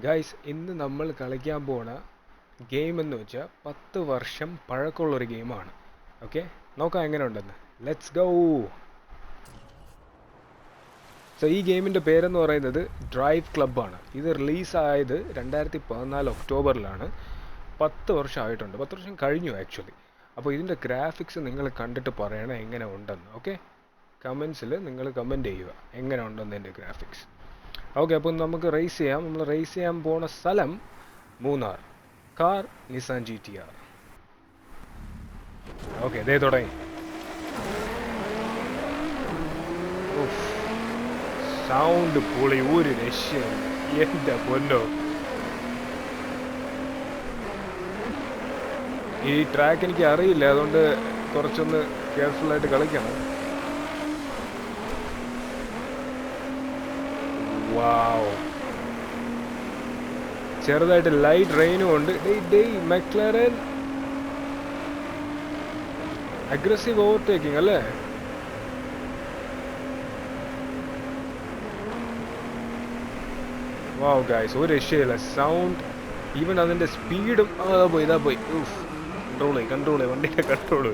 Guys ഇന്ന് നമ്മൾ കളിക്കാൻ പോണ ഗെയിം എന്ന് വെച്ചാൽ പത്ത് വർഷം പഴക്കമുള്ളൊരു ഗെയിമാണ് ഓക്കെ നോക്കാം എങ്ങനെ ഉണ്ടെന്ന് ലെറ്റ്സ് ഗോ സോ ഈ ഗെയിമിന്റെ പേരെന്ന് പറയുന്നത് ഡ്രൈവ് ക്ലബ്ബാണ് ഇത് റിലീസായത് രണ്ടായിരത്തി പതിനാല് ഒക്ടോബറിലാണ്. പത്ത് വർഷം ആയിട്ടുണ്ട് പത്ത് വർഷം കഴിഞ്ഞു ആക്ച്വലി അപ്പോൾ ഇതിന്റെ ഗ്രാഫിക്സ് നിങ്ങൾ കണ്ടിട്ട് പറയണം എങ്ങനെ ഉണ്ടെന്ന് ഓക്കെ കമൻസിൽ നിങ്ങൾ കമന്റ് ചെയ്യുക. എങ്ങനെ ഉണ്ടെന്ന് എന്റെ ഗ്രാഫിക്സ് ഓക്കെ അപ്പം നമുക്ക് റേസ് ചെയ്യാം. നമ്മൾ റേസ് ചെയ്യാൻ പോണ സ്ഥലം Munnar. Car Nissan G T R okay ഇതേ തുടങ്ങി. സൗണ്ട് പൊളി ഒരു രക്ഷയും എന്റെ പൊന്നോ. ഈ ട്രാക്ക് എനിക്ക് അറിയില്ല അതുകൊണ്ട് കുറച്ചൊന്ന് കെയർഫുൾ ആയിട്ട് കളിക്കണം. വാവ് ചെറുതായിട്ട് ലൈറ്റ് റെയിനും ഉണ്ട്. ഡേയ് ഡേയ് മെക്ലറൻ അഗ്രസീവ് ഓവർടേക്കിംഗ് അല്ലേ? വാവ് ഗായ്സ് ഒരു രക്ഷയില്ല. സൗണ്ട് ഈവൻ അതിന്റെ സ്പീഡും അതാ പോയി ഇതാ പോയി. കൺട്രോൾ കൺട്രോൾ വണ്ടിയുടെ കൺട്രോൾ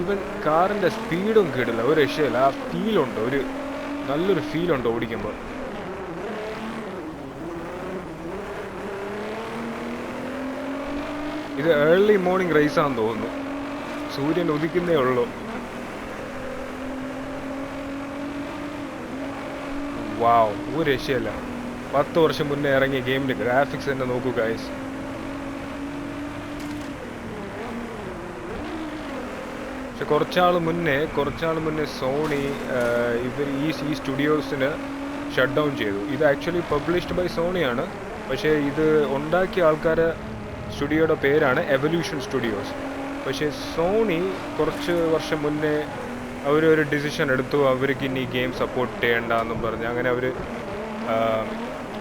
ഈവൻ കാറിന്റെ സ്പീഡും കേടില്ല. ഒരു രക്ഷയില്ല. ആ ഫീലുണ്ട് ഒരു നല്ലൊരു ഫീലുണ്ട് ഓടിക്കുമ്പോൾ ഇത് ഏർലി മോർണിംഗ് റേസ് ആണെന്ന് തോന്നുന്നു. സൂര്യൻ ഉദിക്കുന്നേ ഉള്ളൂ. വാവ് ഒരു രക്ഷയല്ല. പത്ത് വർഷം മുന്നേ ഇറങ്ങിയ ഗെയിമിന്റെ ഗ്രാഫിക്സ് തന്നെ നോക്കൂ ഗൈസ് പക്ഷെ കുറച്ചാൾ മുന്നേ കുറച്ചാൾ മുന്നേ സോണി ഇവർ ഈ സി സ്റ്റുഡിയോസിന് ഷട്ട് ഡൗൺ ചെയ്തു. ഇത് ആക്ച്വലി പബ്ലിഷ്ഡ് ബൈ സോണിയാണ് പക്ഷേ ഇത് ഉണ്ടാക്കിയ ആൾക്കാരെ സ്റ്റുഡിയോയുടെ പേരാണ് എവല്യൂഷൻ സ്റ്റുഡിയോസ് പക്ഷേ സോണി കുറച്ച് വർഷം മുന്നേ അവർ ഒരു ഡിസിഷൻ എടുത്തു. അവർക്ക് ഇനി ഗെയിം സപ്പോർട്ട് ചെയ്യണ്ട എന്നും പറഞ്ഞ്. അങ്ങനെ അവർ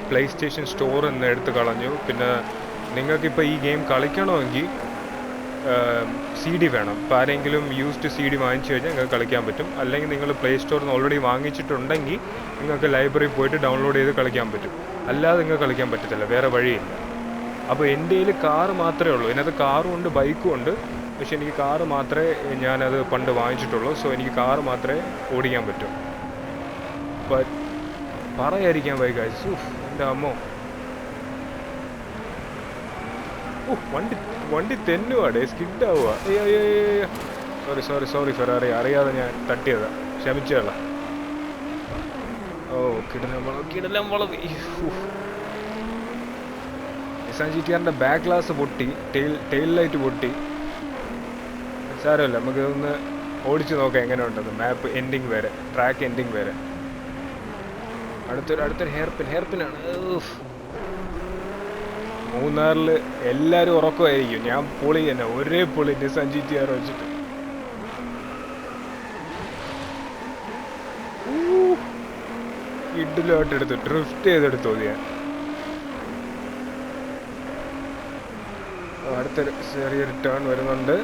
പ്ലേ സ്റ്റേഷൻ സ്റ്റോർ എന്ന് എടുത്ത് കളഞ്ഞു. പിന്നെ നിങ്ങൾക്കിപ്പോൾ ഈ ഗെയിം കളിക്കണമെങ്കിൽ സി ഡി വേണം. ഇപ്പോൾ ആരെങ്കിലും യൂസ്ഡ് സി ഡി വാങ്ങിച്ചു കഴിഞ്ഞാൽ നിങ്ങൾക്ക് കളിക്കാൻ പറ്റും. അല്ലെങ്കിൽ നിങ്ങൾ പ്ലേ സ്റ്റോറിൽ നിന്ന് ഓൾറെഡി വാങ്ങിച്ചിട്ടുണ്ടെങ്കിൽ നിങ്ങൾക്ക് ലൈബ്രറി പോയിട്ട് ഡൗൺലോഡ് ചെയ്ത് കളിക്കാൻ പറ്റും. അല്ലാതെ നിങ്ങൾക്ക് കളിക്കാൻ പറ്റത്തില്ല. വേറെ വഴിയില്ല. അപ്പോൾ എന്റെ കയ്യിൽ കാറ് മാത്രമേ ഉള്ളൂ. ഇതിനകത്ത് കാറും ഉണ്ട് ബൈക്കും ഉണ്ട്. പക്ഷെ എനിക്ക് കാറ് മാത്രമേ ഞാനത് പണ്ട് വാങ്ങിച്ചിട്ടുള്ളൂ. സോ എനിക്ക് കാറ് മാത്രമേ ഓടിക്കാൻ പറ്റൂ. ബൈക്ക് അയച്ചു എന്റെ അമ്മോ. ഓ വണ്ടി വണ്ടി തെന്നുവാടേ സ്കിഡ് ആവുക സോറി സോറി സോറി ഫെറാറി അറിയാതെ ഞാൻ തട്ടിയതാ. ക്ഷമിച്ചതാ ഓ കിടലം വളം നിസാൻ ജി ടി ആറിന്റെ ബാക്ക് ഗ്ലാസ് പൊട്ടി ടെയിൽ ടെയിൽ ലൈറ്റ് പൊട്ടി. സാരമല്ല നമുക്ക് ഒന്ന് ഓടിച്ചു നോക്കാം എങ്ങനെ ഉണ്ടെന്ന് മാപ്പ് എൻഡിങ് വരെ ട്രാക്ക് എൻഡിങ് വരെ. അടുത്തൊരു അടുത്തൊരു ഹെയർ പിൻ ഹെയർ മൂന്നാറിൽ എല്ലാവരും ഉറക്കമായിരിക്കും. ഞാൻ പൊളി തന്നെ ഒരേ പൊളി നിസാൻ ജി ടി ആർ വെച്ചിട്ട് ഇഡിലോട്ടെടുത്തു ഡ്രിഫ്റ്റ് ചെയ്തെടുത്തു ഞാൻ അടുത്തൊരു ചെറിയ ടേൺ വരുന്നുണ്ട്.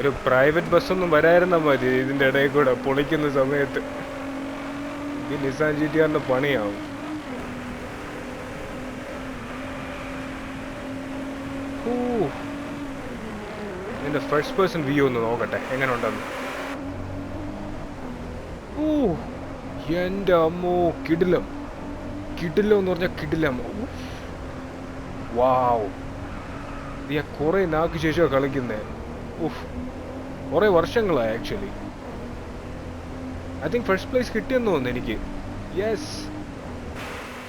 ഒരു പ്രൈവറ്റ് ബസ്സൊന്നും വരായിരുന്ന മതി ഇതിന്റെ ഇടയിൽ കൂടെ പൊളിക്കുന്ന സമയത്ത്. ഈ നിസാൻ ജി ടി ആറിന്റെ പണിയാവും. ഇതിന്റെ ഫസ്റ്റ് പേഴ്സൺ വ്യൂ ഒന്ന് നോക്കട്ടെ എങ്ങനെ ഉണ്ടെന്ന് ഓ എന്റെ അമ്മോ കിടിലം. കിടിലം എന്ന് പറഞ്ഞാൽ കിടിലം. വാവ് ഞാൻ കുറേ നാക്ക് ശേഷമാണ് കളിക്കുന്നേ. ഉഫ്. കുറേ വർഷങ്ങളായി actually I think first place കിട്ടിയെന്ന് തോന്നുന്നു എനിക്ക്. Yes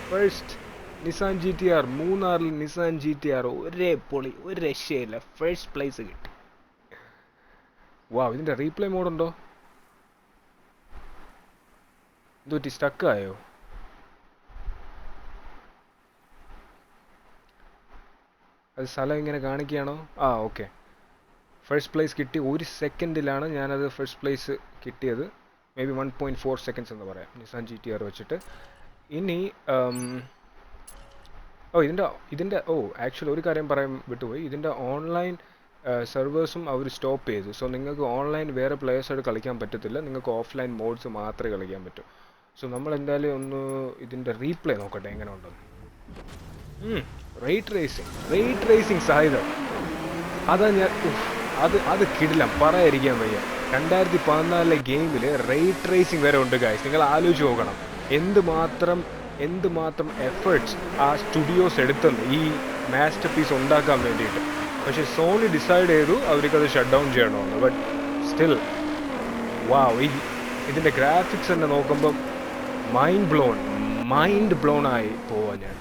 first Nissan G T R മൂന്നാറിൽ നിസാൻ ജി ടി ആർ ഒരേ പൊളി ഒരു രക്ഷയില്ല. ഫസ്റ്റ് പ്ലേസ് കിട്ടി. വാ ഇതിന്റെ റീപ്ലേ മോഡുണ്ടോ എന്തുപറ്റി സ്റ്റക്കായോ അത് സ്ഥലം ഇങ്ങനെ കാണിക്കുകയാണോ? ആ ഓക്കെ. ഫസ്റ്റ് പ്ലേസ് കിട്ടി. ഒരു സെക്കൻഡിലാണ് ഞാനത് ഫസ്റ്റ് പ്ലേസ് കിട്ടിയത്. Maybe one point four seconds എന്ന് പറയാം. നിസാൻ ജി ടി ആർ വെച്ചിട്ട്. ഇനി ഓ ഇതിന്റെ ഇതിന്റെ ഓ ആക്ച്വലി ഒരു കാര്യം പറയാൻ വിട്ടുപോയി. ഇതിന്റെ ഓൺലൈൻ സെർവേഴ്സും അവർ സ്റ്റോപ്പ് ചെയ്തു. സോ നിങ്ങൾക്ക് ഓൺലൈൻ വേറെ പ്ലേയേഴ്സായിട്ട് കളിക്കാൻ പറ്റത്തില്ല. നിങ്ങൾക്ക് ഓഫ്ലൈൻ മോഡ്സ് മാത്രമേ കളിക്കാൻ പറ്റൂ. സോ നമ്മൾ എന്തായാലും ഒന്ന് ഇതിന്റെ റീപ്ലേ നോക്കട്ടെ എങ്ങനെ ഉണ്ടെന്ന് റേറ്റ് റേസിംഗ് റേറ്റ് റേസിംഗ് സാധ്യത അതാ ഞാൻ അത് അത് കിടില്ല പറയാതിരിക്കാൻ വയ്യ. രണ്ടായിരത്തി പതിനാലിലെ ഗെയിമിൽ റേറ്റ് റേസിംഗ് വരെ ഉണ്ട് ഗായ്സ് നിങ്ങൾ ആലോചിച്ച് നോക്കണം. എന്തുമാത്രം എന്തുമാത്രം എഫേർട്സ് ആ സ്റ്റുഡിയോസ് എടുത്തെന്ന് ഈ മാസ്റ്റർ പീസ് ഉണ്ടാക്കാൻ വേണ്ടിയിട്ട്. പക്ഷേ സോണി ഡിസൈഡ് ചെയ്തു അവർക്കത് ഷട്ട് ഡൗൺ ചെയ്യണമെന്ന്. ബട്ട് സ്റ്റിൽ വാവ് ഈ ഇതിന്റെ ഗ്രാഫിക്സ് തന്നെ നോക്കുമ്പം മൈൻഡ് ബ്ലോൺ മൈൻഡ് ബ്ലോൺ ആയി പോവാ ഞാൻ.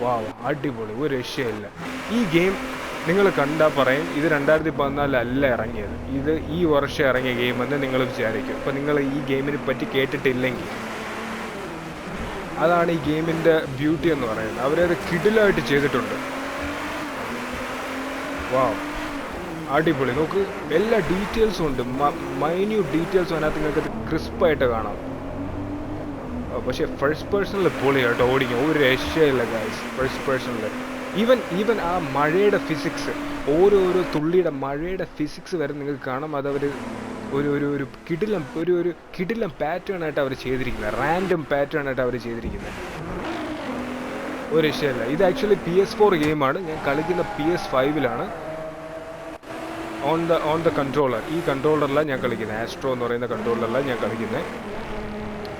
വാ അടിപൊളി ഒരു രക്ഷയില്ല. ഈ ഗെയിം നിങ്ങൾ കണ്ടാൽ പറയും ഇത് രണ്ടായിരത്തി പതിനാലിലല്ല ഇറങ്ങിയത്. ഇത് ഈ വർഷം ഇറങ്ങിയ ഗെയിം എന്ന് നിങ്ങൾ വിചാരിക്കും. അപ്പം നിങ്ങൾ ഈ ഗെയിമിനെ പറ്റി കേട്ടിട്ടില്ലെങ്കിൽ അതാണ് ഈ ഗെയിമിന്റെ ബ്യൂട്ടി എന്ന് പറയുന്നത്. അവരത് കിടിലായിട്ട് ചെയ്തിട്ടുണ്ട്. വാ അടിപൊളി. നോക്ക് എല്ലാ ഡീറ്റെയിൽസും ഉണ്ട്. മൈന്യൂട്ട് ഡീറ്റെയിൽസും അതിനകത്ത് നിങ്ങൾക്ക് ക്രിസ്പായിട്ട് കാണാം. പക്ഷേ ഫസ്റ്റ് പേഴ്സണിൽ പൊളി കേട്ടോ ഓടിക്കും ഒരു രക്ഷയില്ല ഗൈസ് ഫസ്റ്റ് പേഴ്സണിൽ ഈവൻ ഈവൻ ആ മഴയുടെ ഫിസിക്സ് ഓരോരോ തുള്ളിയുടെ മഴയുടെ ഫിസിക്സ് വരെ നിങ്ങൾക്ക് കാണാം. അതവർ ഒരു ഒരു ഒരു കിടിലം ഒരു ഒരു കിടിലം പാറ്റേൺ ആയിട്ട് അവർ ചെയ്തിരിക്കുന്നത്. റാൻഡം പാറ്റേൺ ആയിട്ട് അവർ ചെയ്തിരിക്കുന്നത്. ഒരു രക്ഷയില്ല. ഇത് ആക്ച്വലി പി എസ് ഫോർ ഗെയിമാണ് ഞാൻ കളിക്കുന്ന P S ഫൈവിലാണ് on the on the controller ഈ കൺട്രോളറിലാണ് ഞാൻ കളിക്കുന്നത്. ആസ്ട്രോ എന്ന് പറയുന്ന കൺട്രോളറിലാണ് ഞാൻ കളിക്കുന്നത്.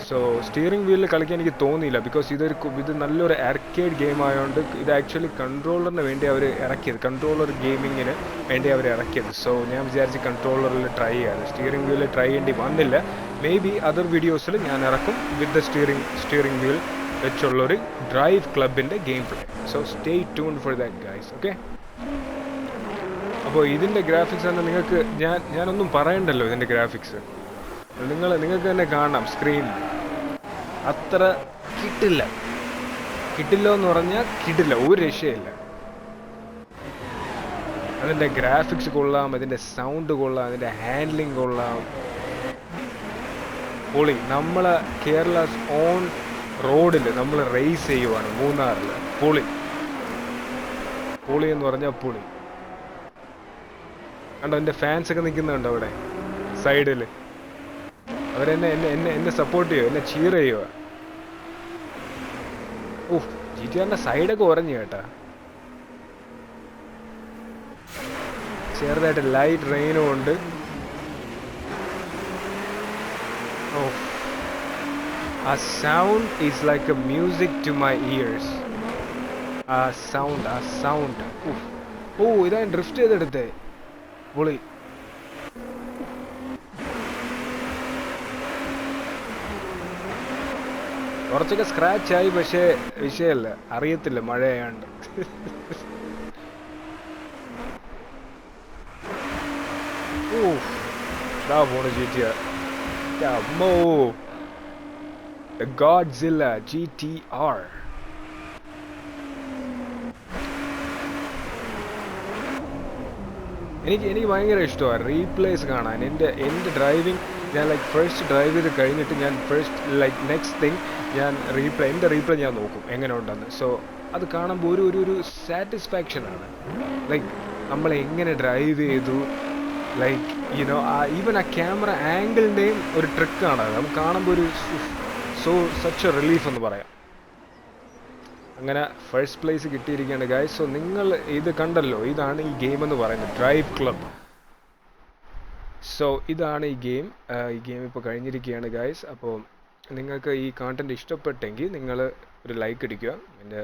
സോ സ്റ്റിയറിംഗ് വീലിൽ കളിക്കാൻ എനിക്ക് തോന്നിയില്ല. ബിക്കോസ് ഇതൊരു ഇത് നല്ലൊരു ആർക്കേഡ് ഗെയിം ആയതുകൊണ്ട് ഇത് ആക്ച്വലി കൺട്രോളറിന് വേണ്ടി അവർ ഇറക്കിയത്. കൺട്രോളർ ഗെയിമിങ്ങിന് വേണ്ടി അവർ ഇറക്കിയത്. സോ ഞാൻ വിചാരിച്ച് കൺട്രോളറിൽ ട്രൈ ചെയ്യാറ് സ്റ്റിയറിംഗ് വീലിൽ ട്രൈ ചെയ്യേണ്ടി വന്നില്ല. മേ ബി അതർ വീഡിയോസിൽ ഞാൻ ഇറക്കും with the steering steering wheel വെച്ചുള്ളൊരു drive ക്ലബിന്റെ game play so stay tune for that guys okay അപ്പോൾ ഇതിന്റെ ഗ്രാഫിക്സ് തന്നെ നിങ്ങൾക്ക് ഞാൻ ഞാനൊന്നും പറയണ്ടല്ലോ ഇതിന്റെ ഗ്രാഫിക്സ് നിങ്ങൾ നിങ്ങൾക്ക് തന്നെ കാണാം സ്ക്രീനിൽ അത്ര കിട്ടില്ല. കിട്ടില്ല എന്ന് പറഞ്ഞാൽ കിട്ടില്ല ഒരു രക്ഷയില്ല. അതിന്റെ ഗ്രാഫിക്സ് കൊള്ളാം അതിന്റെ സൗണ്ട് കൊള്ളാം അതിന്റെ ഹാൻഡ്ലിങ് കൊള്ളാം. പൊളി നമ്മൾ കേരള ഓൺ റോഡിൽ നമ്മൾ റേസ് ചെയ്യുവാണ് മൂന്നാറിൽ പൊളി. പൊളി എന്ന് പറഞ്ഞാൽ പൊളി. കണ്ടോ എന്റെ ഫാൻസൊക്കെ നിൽക്കുന്നുണ്ടോ അവിടെ? സൈഡിൽ അവരെന്നെ എന്നെ എന്നെ എന്നെ സപ്പോർട്ട് ചെയ്യുമോ എന്നെ ചീർ ചെയ്യുക ഓഹ് ജി ടി ആറിന്റെ സൈഡൊക്കെ ഉറഞ്ഞു കേട്ടാ. ചെറുതായിട്ട് ലൈറ്റ് റെയിനും ഉണ്ട്. ഓ ആ sound is like a music to my ears ആ സൗണ്ട് ആ സൗണ്ട് ഓ ഇതാ ഡ്രിഫ്റ്റ് ചെയ്തെടുത്തേ. പൊളി. കുറച്ചൊക്കെ സ്ക്രാച്ച് ആയി പക്ഷേ വിഷയമല്ല അറിയത്തില്ല മഴയായോണ്ട്. ഓ ഇതാ പോണ് ജി അമ്മോ. ജി ടി ആർ എനിക്ക് എനിക്ക് ഭയങ്കര ഇഷ്ടമാണ് റീപ്ലേസ് കാണാൻ. എന്റെ എന്റെ ഡ്രൈവിംഗ് ഞാൻ ലൈക്ക് ഫസ്റ്റ് ഡ്രൈവ് ചെയ്ത് കഴിഞ്ഞിട്ട് ഞാൻ ഫസ്റ്റ് ലൈക്ക് നെക്സ്റ്റ് തിങ് ഞാൻ റീപ്ലേ എന്റെ റീപ്ലേ ഞാൻ നോക്കും എങ്ങനെ ഉണ്ടെന്ന് സോ അത് കാണുമ്പോൾ ഒരു ഒരു ഒരു സാറ്റിസ്ഫാക്ഷനാണ് ലൈക്ക് നമ്മൾ എങ്ങനെ ഡ്രൈവ് ചെയ്തു? ലൈക്ക് യുനോ ആ ഈവൻ ആ ക്യാമറ ആംഗിളിന്റെയും ഒരു ട്രിക്കാണ് അത്. നമുക്ക് കാണുമ്പോൾ ഒരു സോ സച്ച് എ റിലീഫ് എന്ന് പറയാം. അങ്ങനെ ഫസ്റ്റ് പ്ലേസ് കിട്ടിയിരിക്കുകയാണ് ഗായ് സോ നിങ്ങൾ ഇത് കണ്ടല്ലോ? ഇതാണ് ഈ ഗെയിം എന്ന് പറയുന്നത് ഡ്രൈവ് ക്ലബ് സോ ഇതാണ് ഈ ഗെയിം ഈ ഗെയിം ഇപ്പോൾ കഴിഞ്ഞിരിക്കുകയാണ് ഗായ്സ് അപ്പോൾ നിങ്ങൾക്ക് ഈ കണ്ടന്റ് ഇഷ്ടപ്പെട്ടെങ്കിൽ നിങ്ങൾ ഒരു ലൈക്ക് അടിക്കുക എന്റെ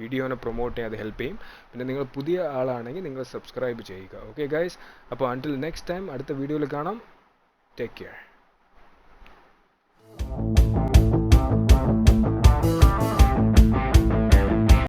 വീഡിയോനെ പ്രൊമോട്ട് ചെയ്യാൻ അത് ഹെൽപ്പ് ചെയ്യും. പിന്നെ നിങ്ങൾ പുതിയ ആളാണെങ്കിൽ നിങ്ങൾ സബ്സ്ക്രൈബ് ചെയ്യുക. ഓക്കെ ഗൈസ് അപ്പോൾ അൺടിൽ നെക്സ്റ്റ് ടൈം അടുത്ത വീഡിയോയിൽ കാണാം. Take care